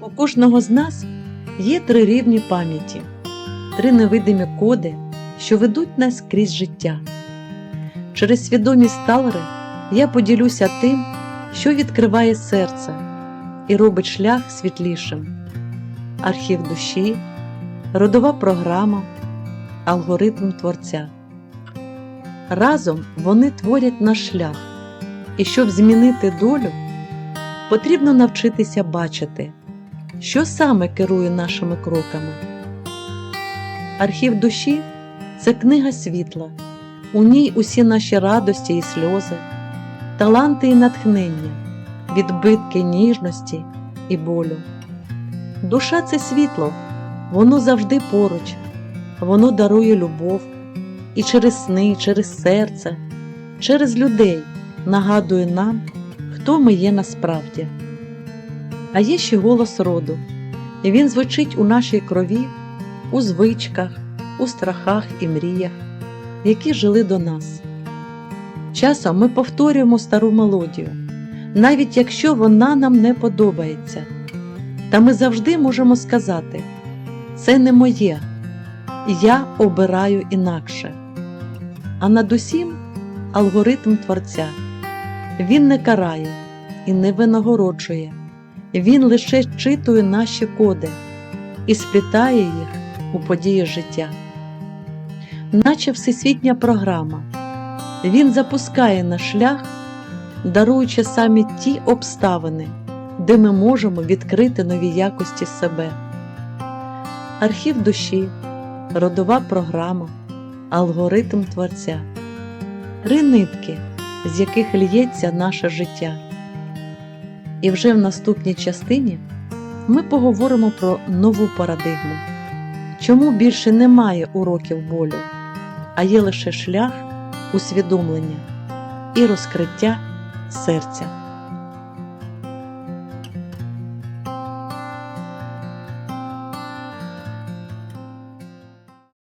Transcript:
У кожного з нас є три рівні пам'яті, три невидимі коди, що ведуть нас крізь життя. Через свідомість Талери я поділюся тим, що відкриває серце і робить шлях світлішим. Архів душі, родова програма, алгоритм творця. Разом вони творять наш шлях, і щоб змінити долю, потрібно навчитися бачити, що саме керує нашими кроками. Архів душі це книга світла, у ній усі наші радості і сльози, таланти і натхнення, відбитки ніжності і болю. Душа це світло, воно завжди поруч, воно дарує любов і через сни, через серце, через людей нагадує нам, хто ми є насправді. А є ще голос роду, і він звучить у нашій крові, у звичках, у страхах і мріях, які жили до нас. Часом ми повторюємо стару мелодію, навіть якщо вона нам не подобається. Та ми завжди можемо сказати: це не моє, я обираю інакше. А над усім алгоритм Творця. Він не карає і не винагороджує, він лише читує наші коди і сплітає їх у події життя. Наче всесвітня програма, він запускає на шлях, даруючи самі ті обставини, де ми можемо відкрити нові якості себе. Архів душі, родова програма, алгоритм Творця, три нитки, з яких лється наше життя. І вже в наступній частині ми поговоримо про нову парадигму, чому більше немає уроків болю, а є лише шлях усвідомлення і розкриття серця.